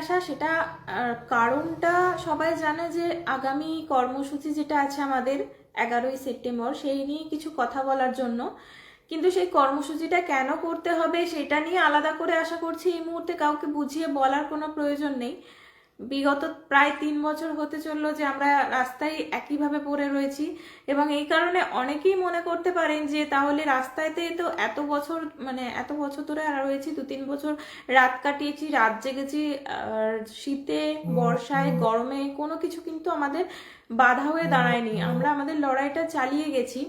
আসা সেটা কারণটা সবাই জানে যে আগামী কর্মসূচি যেটা আছে আমাদের এগারোই সেপ্টেম্বর, সেই নিয়ে কিছু কথা বলার জন্য। কিন্তু সেই কর্মসূচিটা কেন করতে হবে সেটা নিয়ে আলাদা করে আশা করছি এই মুহূর্তে কাউকে বুঝিয়ে বলার কোনো প্রয়োজন নেই। বিগত প্রায় তিন বছর হতে চলল যে আমরা রাস্তায় একইভাবে পড়ে রয়েছি এবং এই কারণে অনেকেই মনে করতে পারেন যে তাহলে রাস্তাতে তো এত বছর মানে এত বছর ধরে আর রয়েছি দু তিন বছর রাত কাটিয়েছি রাত জেগেছি আর শীতে বর্ষায় গরমে কোনো কিছু কিন্তু আমাদের বাধা হয়ে দাঁড়ায়নি। আমরা আমাদের লড়াইটা চালিয়ে গেছি।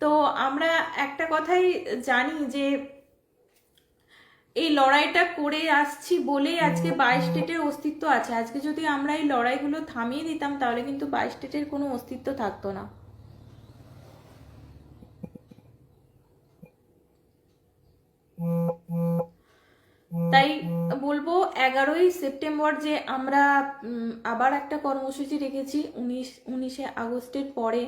তো আমরা একটা কথাই জানি যে এই লড়াইটা করে আসছি বলেই আজকে বাইশ স্টেটের অস্তিত্ব আছে। আজকে যদি আমরা এই লড়াইগুলো থামিয়ে দিতাম তাহলে কিন্তু বাইশ স্টেটের কোনো অস্তিত্ব থাকতো না। তাই বলব এগারোই সেপ্টেম্বর যে আমরা আবার একটা কর্মসূচি রেখেছি উনিশ উনিশে আগস্টের পরে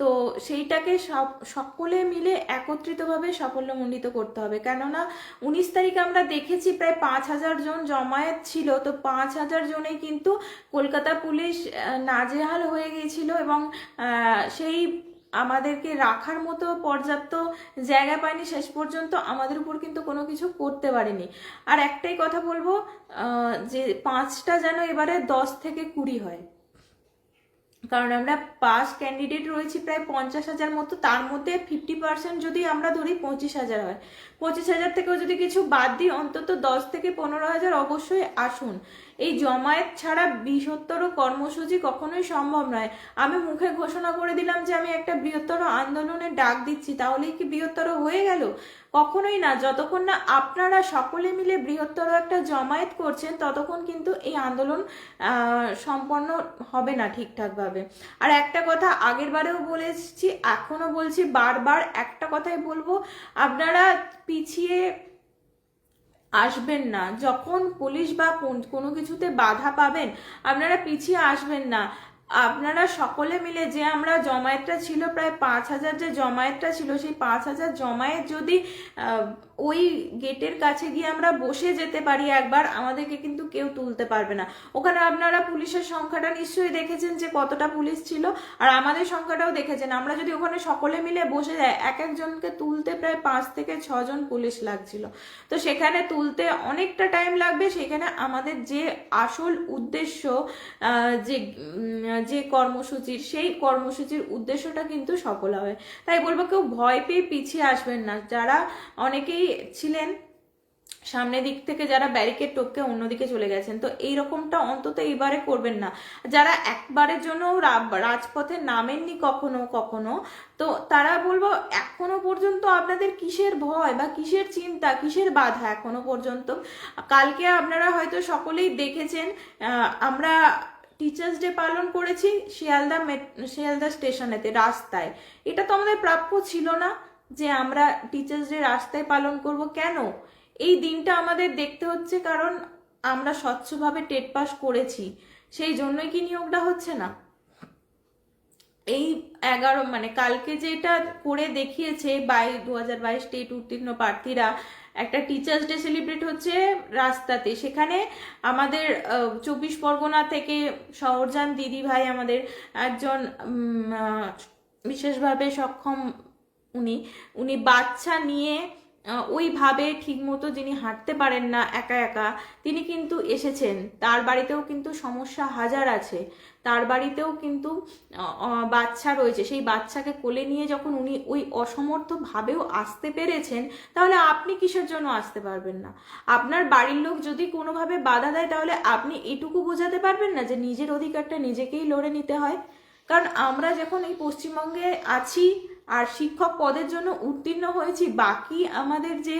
তো সেইটাকে সব, সকলে মিলে একত্রিতভাবে সাফল্যমণ্ডিত করতে হবে। কেননা উনিশ তারিখ আমরা দেখেছি প্রায় পাঁচ হাজার জন জমায়েত ছিল, তো পাঁচ হাজার জনে কিন্তু কলকাতা পুলিশ নাজেহাল হয়ে গিয়েছিল এবং সেই আমাদেরকে রাখার মতো পর্যাপ্ত জায়গা পায়নি। শেষ পর্যন্ত আমাদের উপর কিন্তু কোনো কিছু করতে পারেনি। আর একটাই কথা বলব যে পাঁচটা যেন এবারে দশ থেকে কুড়ি হয়। কারণ আমরা পাস ক্যান্ডিডেট রয়েছি প্রায় পঞ্চাশ হাজার মতো, তার মধ্যে ফিফটি পার্সেন্ট যদি আমরা ধরি পঁচিশ হাজার হয়। পঁচিশ হাজার থেকেও যদি কিছু বাদ দিই, অন্তত দশ থেকে পনেরো হাজার অবশ্যই আসুন। এই জমায়েত ছাড়া বৃহত্তর কর্মসূচি কখনোই সম্ভব নয়। আমি মুখে ঘোষণা করে দিলাম যে আমি একটা বৃহত্তর আন্দোলনের ডাক দিচ্ছি, তাহলেই কি বৃহত্তর হয়ে গেল? কখনোই না। যতক্ষণ না আপনারা সকলে মিলে বৃহত্তর একটা জমায়েত করছেন, ততক্ষণ কিন্তু এই আন্দোলন সম্পন্ন হবে না ঠিকঠাকভাবে। আর একটা কথা আগের বারেও বলেছি এখনও বলছি, বারবার একটা কথাই বলব, আপনারা পিছিয়ে আসবেন না। যখন পুলিশ বা কোন- কিছুতে বাধা পাবেন, আপনারা পিছিয়ে আসবেন না। আপনারা সকলে মিলে যে আমরা জমায়েতটা ছিল, প্রায় পাঁচ হাজার যে জমায়েতটা ছিল, সেই পাঁচ হাজার জমায়েত যদি ওই গেটের কাছে গিয়ে আমরা বসে যেতে পারি একবার, আমাদেরকে কিন্তু কেউ তুলতে পারবে না। ওখানে আপনারা পুলিশের সংখ্যাটা নিশ্চয়ই দেখেছেন যে কতটা পুলিশ ছিল, আর আমাদের সংখ্যাটাও দেখেছেন। আমরা যদি ওখানে সকলে মিলে বসে যাই, এক একজনকে তুলতে প্রায় পাঁচ থেকে ছজন পুলিশ লাগছিল। তো সেখানে তুলতে অনেকটা টাইম লাগবে, সেখানে আমাদের যে আসল উদ্দেশ্য যে যে কর্মসূচির সেই কর্মসূচির উদ্দেশ্যটা কিন্তু সফল হবে। তাই বলব, কেউ ভয় পেয়ে পিছিয়ে আসবেন না। যারা অনেকেই ছিলেন সামনের দিক থেকে যারা ব্যারিকেড টপকে অন্যদিকে চলে গেছেন। তো এই রকমটা অন্তত এইবারে করবেন না। যারা একবারের জন্য রাজপথে নামেননি কখনো কখনো, তো তারা বলব এখনও পর্যন্ত আপনাদের কিসের ভয় বা কিসের চিন্তা, কিসের বাধা এখনও পর্যন্ত? কালকে আপনারা হয়তো সকলেই দেখেছেন আমরা টিচার্স ডে পালন করেছি শিয়ালদা শিয়ালদা স্টেশনেতে রাস্তায়। এটা তো আমাদের প্রাপ্য ছিল না। যে আমরা টিচার্স ডে রাস্তায় পালন করব কেন? এই দিনটা আমাদের দেখতে হচ্ছে কারণ আমরা স্বচ্ছভাবে টেট পাস করেছি। সেই জন্যই কি নিয়োগটা হচ্ছে না? এই এগারো মানে কালকে যেটা করে দেখিয়েছে বাই দু হাজার বাইশ টেট উত্তীর্ণ প্রার্থীরা, একটা টিচার্স ডে সেলিব্রেট হচ্ছে রাস্তাতে। সেখানে আমাদের চব্বিশ পরগনা থেকে শহরজান দিদি ভাই আমাদের একজন বিশেষভাবে সক্ষম উনি উনি বাচ্চা নিয়ে ওইভাবে ঠিকমতো যিনি হাঁটতে পারেন না একা একা, তিনি কিন্তু এসেছেন। তার বাড়িতেও কিন্তু সমস্যা হাজার আছে। তার বাড়িতেও কিন্তু বাচ্চা রয়েছে। সেই বাচ্চাকে কোলে নিয়ে যখন উনি ওই অসমর্থ ভাবেও আসতে পেরেছেন, তাহলে আপনি কিসের জন্য আসতে পারবেন না? আপনার বাড়ির লোক যদি কোনোভাবে বাধা দেয়, তাহলে আপনি এটুকু বোঝাতে পারবেন না যে নিজের অধিকারটা নিজেকেই লড়ে নিতে হয়? কারণ আমরা যখন এই পশ্চিমবঙ্গে আছি আর শিক্ষক পদের জন্য উত্তীর্ণ হয়েছি। বাকি আমাদের যে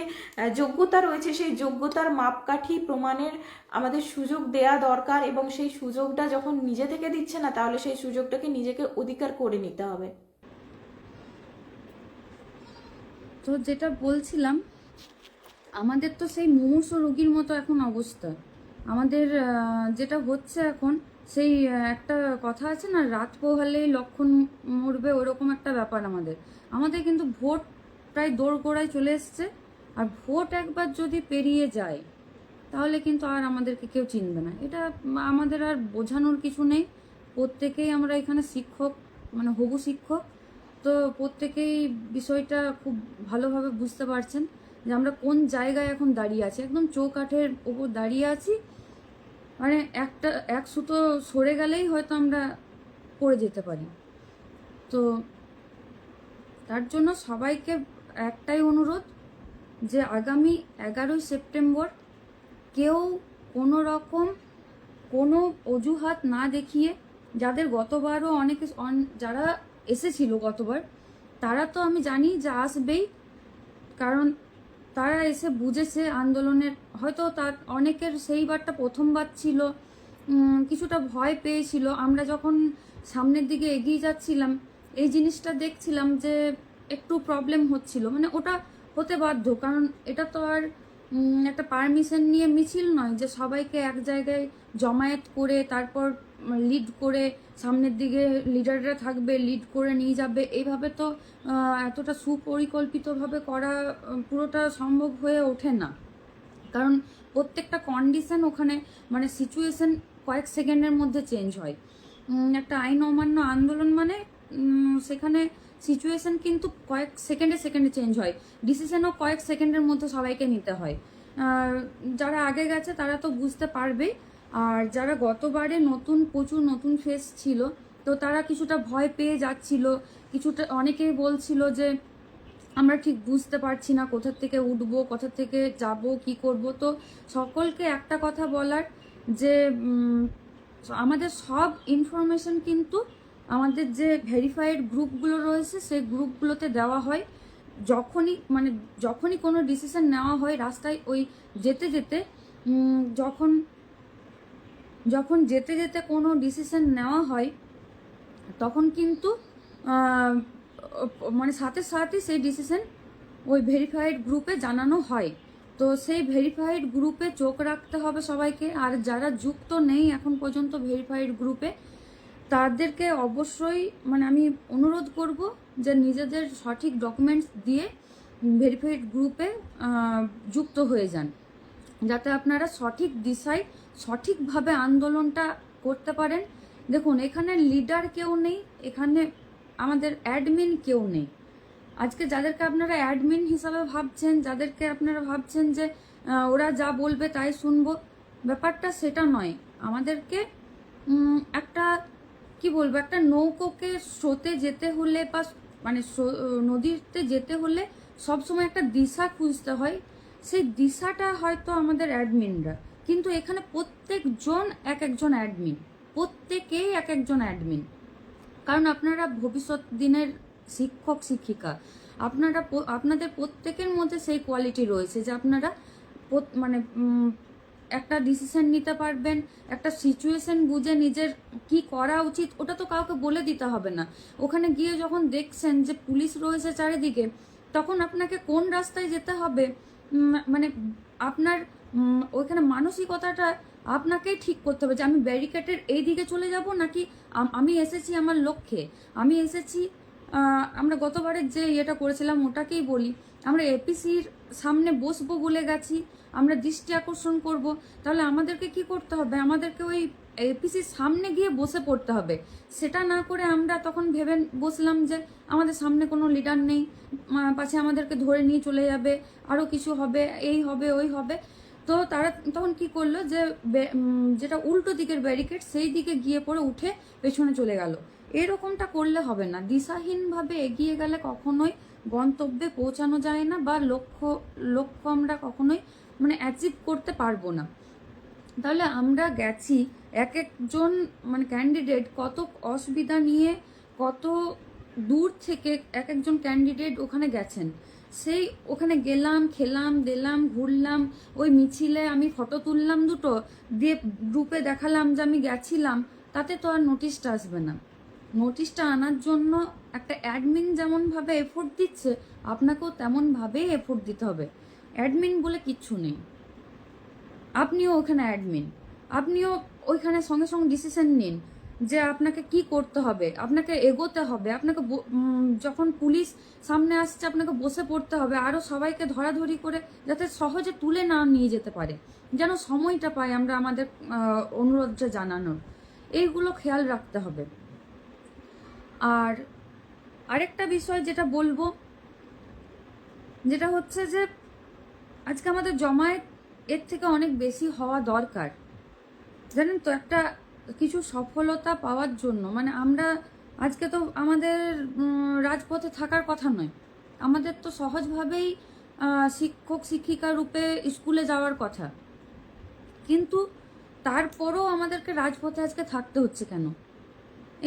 যোগ্যতা রয়েছে, সেই যোগ্যতার মাপকাঠি প্রমাণের আমাদের সুযোগ দেয়া দরকার এবং সেই সুযোগটা যখন নিজে থেকে দিচ্ছে না, তাহলে সেই সুযোগটাকে নিজেকে অধিকার করে নিতে হবে। তো যেটা বলছিলাম, আমাদের তো সেই মুমূর্ষ রোগীর মতো এখন অবস্থা। আমাদের যেটা হচ্ছে এখন সেই একটা কথা আছে না, রাত পোহালেই লক্ষণ মরবে, ওরকম একটা ব্যাপার আমাদের। আমাদের কিন্তু ভোট প্রায় দোরগোড়ায় চলে এসছে, আর ভোট একবার যদি পেরিয়ে যায়, তাহলে কিন্তু আর আমাদেরকে কেউ চিনবে না। এটা আমাদের আর বোঝানোর কিছু নেই। প্রত্যেকেই আমরা এখানে শিক্ষক মানে হবু শিক্ষক, তো প্রত্যেকেই বিষয়টা খুব ভালোভাবে বুঝতে পারছেন যে আমরা কোন জায়গায় এখন দাঁড়িয়ে আছি। একদম চৌকাঠের ওপর দাঁড়িয়ে আছি মানে একটা, এক সুতো সরে গেলেই হয়তো আমরা পড়ে যেতে পারি। তো তার জন্য সবাইকে একটাই অনুরোধ যে আগামী এগারোই সেপ্টেম্বর কেউ কোনো রকম কোনো অজুহাত না দেখিয়ে, যাদের গতবারও অনেকে অন- যারা এসেছিল গতবার, তারা তো আমি জানি যে আসবেই। কারণ তারা এসে বুঝেছে আন্দোলনের, হয়তো তার অনেকের সেইবারটা প্রথমবার ছিল কিছুটা ভয় পেয়েছিল। আমরা যখন সামনের দিকে এগিয়ে যাচ্ছিলাম, এই জিনিসটা দেখছিলাম যে একটু প্রবলেম হচ্ছিল। মানে ওটা হতে বাধ্য, কারণ এটা তো আর একটা পারমিশন নিয়ে মিছিল নয় যে সবাইকে এক জায়গায় জমায়েত করে, তারপর লিড করে সামনের দিকে লিডাররা থাকবে লিড করে নিয়ে যাবে। এইভাবে তো এতটা সুপরিকল্পিতভাবে করা পুরোটা সম্ভব হয়ে ওঠে না। কারণ প্রত্যেকটা কন্ডিশন ওখানে মানে সিচুয়েশন কয়েক সেকেন্ডের মধ্যে চেঞ্জ হয়। একটা আইন অমান্য আন্দোলন মানে সেখানে সিচুয়েশন কিন্তু কয়েক সেকেন্ডে সেকেন্ডে চেঞ্জ হয়। ডিসিশনও কয়েক সেকেন্ডের মধ্যে সবাইকে নিতে হয়। যারা আগে গেছে তারা তো বুঝতে পারবে আর যারা গতবারে নতুন, প্রচুর নতুন ফেস ছিল, তো তারা কিছুটা ভয় পেয়ে যাচ্ছিল। কিছুটা, অনেকেই বলছিল যে, আমরা ঠিক বুঝতে পারছি না কোথা থেকে উঠব, কোথা থেকে যাব, কি করব। তো সকলকে একটা কথা বলার যে আমাদের সব ইনফরমেশন কিন্তু আমাদের যে ভেরিফাইড গ্রুপগুলো রয়েছে, সেই গ্রুপগুলোতে দেওয়া হয়। যখনই মানে যখনই কোনো ডিসিশন নেওয়া হয়, রাস্তায় ওই যেতে যেতে যখন যখন যেতে যেতে কোনো ডিসিশন নেওয়া হয়, তখন কিন্তু মানে সাথে সাথে সেই ডিসিশন ওই ভেরিফাইড গ্রুপে জানানো হয়। তো সেই ভেরিফাইড গ্রুপে চোখ রাখতে হবে সবাইকে। আর যারা যুক্ত নেই এখন পর্যন্ত ভেরিফাইড গ্রুপে তাদেরকে অবশ্যই মানে আমি অনুরোধ করব যে নিজেদের সঠিক ডকুমেন্টস দিয়ে ভেরিফাইড গ্রুপে যুক্ত হয়ে যান। যাতে আপনারা সঠিক দিশায় সঠিকভাবে আন্দোলনটা করতে পারেন। দেখুন, এখানে লিডার কেউ নেই, এখানে আমাদের অ্যাডমিন কেউ নেই। আজকে যাদেরকে আপনারা অ্যাডমিন হিসাবে ভাবছেন, যাদেরকে আপনারা ভাবছেন যে ওরা যা বলবে তাই শুনব, ব্যাপারটা সেটা নয়। আমাদেরকে একটা, কি বলব, একটা নৌকোকে স্রোতে যেতে হলে বা মানে নদীতে যেতে হলে সবসময় একটা দিশা খুঁজতে হয়। সেই দিশাটা হয়তো আমাদের অ্যাডমিনরা কিন্তু এখানে প্রত্যেকজন এক একজন অ্যাডমিন প্রত্যেকেই এক একজন অ্যাডমিন কারণ আপনারা ভবিষ্যৎ দিনের শিক্ষক, শিক্ষিকা, আপনারা আপনাদের প্রত্যেকের মধ্যে সেই কোয়ালিটি রয়েছে যে আপনারা মানে একটা ডিসিশন নিতে পারবেন, একটা সিচুয়েশন বুঝে নিজের কি করা উচিত, ওটা তো কাউকে বলে দিতে হবে না। ওখানে গিয়ে যখন দেখছেন যে পুলিশ রয়েছে চারিদিকে, তখন আপনাকে কোন রাস্তায় যেতে হবে? মানে আপনার ওইখানে মানসিকতাটা আপনাকেই ঠিক করতে হবে যে আমি ব্যারিকেডের এই দিকে চলে যাব নাকি আমি এসেছি আমার লক্ষ্যে। আমি এসেছি আমরা গতবারের যে ইয়েটা করেছিলাম ওটাকেই বলি, আমরা এপিসির সামনে বসবো বলে গেছি, আমরা দৃষ্টি আকর্ষণ করব, তাহলে আমাদেরকে কি করতে হবে? আমাদেরকে ওই এপিসির সামনে গিয়ে বসে পড়তে হবে। সেটা না করে আমরা তখন ভেবে বসলাম যে আমাদের সামনে কোনো লিডার নেই পাছে আমাদেরকে ধরে নিয়ে চলে যাবে আরও কিছু হবে, এই হবে, ওই হবে। তো তারা তখন কি করল যে যেটা উল্টো দিকের ব্যারিকেড সেই দিকে গিয়ে পড়ে উঠে পেছনে চলে গেল। এরকমটা করলে হবে না। দিশাহীনভাবে এগিয়ে গেলে কখনোই গন্তব্যে পৌঁছানো যায় না বা লক্ষ্য লক্ষ্য আমরা কখনোই মানে অ্যাচিভ করতে পারব না। তাহলে আমরা গেছি এক একজন মানে ক্যান্ডিডেট কত অসুবিধা নিয়ে কত দূর থেকে এক একজন ক্যান্ডিডেট ওখানে গেছেন। সেই ওখানে গেলাম, খেলাম, দিলাম, ঘুরলাম, ওই মিছিলে আমি ফটো তুললাম দুটো, দিয়ে গ্রুপে দেখালাম যে আমি গেছিলাম, তাতে তো আর নোটিশটা আসবে না। নোটিশটা আনার জন্য একটা অ্যাডমিন যেমনভাবে এফোর্ট দিচ্ছে, আপনাকেও তেমনভাবেই এফোর্ট দিতে হবে। অ্যাডমিন বলে কিচ্ছু নেই। আপনিও ওখানে অ্যাডমিন আপনিও ওইখানে সঙ্গে সঙ্গে ডিসিশন নিন। যে আপনাকে কি করতে হবে, আপনাকে এগোতে হবে, আপনাকে যখন পুলিশ সামনে আসছে আপনাকে বসে পড়তে হবে আরও সবাইকে ধরাধরি করে যাতে সহজে তুলে না নিয়ে যেতে পারে, যেন সময়টা পাই আমরা আমাদের অনুরোধটা জানানোর। এইগুলো খেয়াল রাখতে হবে। আর আরেকটা বিষয় যেটা বলব, যেটা হচ্ছে যে আজকে আমাদের জমায়েত এর থেকে অনেক বেশি হওয়া দরকার। জানেন তো একটা কিছু সফলতা পাওয়ার জন্য মানে আমরা আজকে তো আমাদের রাজপথে থাকার কথা নয়। আমাদের তো সহজভাবেই শিক্ষক, শিক্ষিকা রূপে স্কুলে যাওয়ার কথা। কিন্তু তারপরও আমাদেরকে রাজপথে আজকে থাকতে হচ্ছে কেন?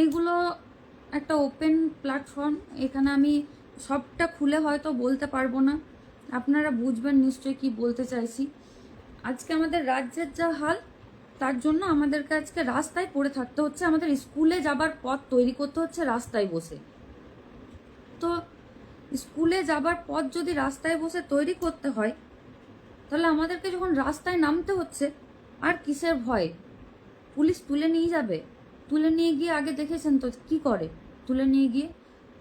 এইগুলো একটা ওপেন প্ল্যাটফর্ম এখানে আমি সবটা খুলে হয়তো বলতে পারব না। আপনারা বুঝবেন নিশ্চয়ই কি বলতে চাইছি। আজকে আমাদের রাজ্যের যা হাল তার জন্য আমাদেরকে আজকে রাস্তায় পড়ে থাকতে হচ্ছে, আমাদের স্কুলে যাবার পথ তৈরি করতে হচ্ছে রাস্তায় বসে। তো স্কুলে যাবার পথ যদি রাস্তায় বসে তৈরি করতে হয়, তাহলে আমাদেরকে যখন রাস্তায় নামতে হচ্ছে, আর কিসের ভয়? পুলিশ তুলে নিয়ে যাবে। তুলে নিয়ে গিয়ে আগে দেখেছেন তো কি করে? তুলে নিয়ে গিয়ে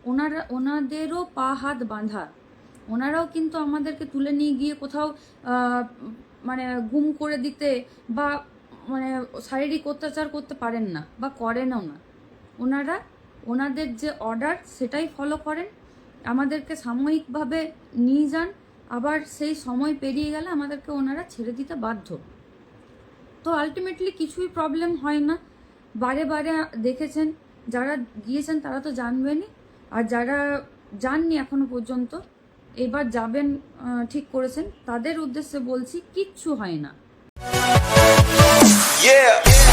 ওনারা, ওনাদেরও পা হাত বাঁধা। ওনারাও কিন্তু আমাদেরকে তুলে নিয়ে গিয়ে কোথাও মানে গুম করে দিতে বা মানে শারীরিক অত্যাচার করতে পারেন না বা করেনও না। ওনারা, ওনাদের যে অর্ডার সেটাই ফলো করেন। আমাদেরকে সাময়িকভাবে নিয়ে যান। আবার সেই সময় পেরিয়ে গেলে আমাদেরকে ওনারা ছেড়ে দিতে বাধ্য। তো আলটিমেটলি কিছুই প্রবলেম হয় না। বারে বারে দেখেছেন, যারা গিয়েছেন তারা তো জানবেনই। আর যারা যাননি এখনও পর্যন্ত, এবার যাবেন ঠিক করেছেন। তাদের উদ্দেশ্যে বলছি, কিচ্ছু হয় না। Yeah. yeah.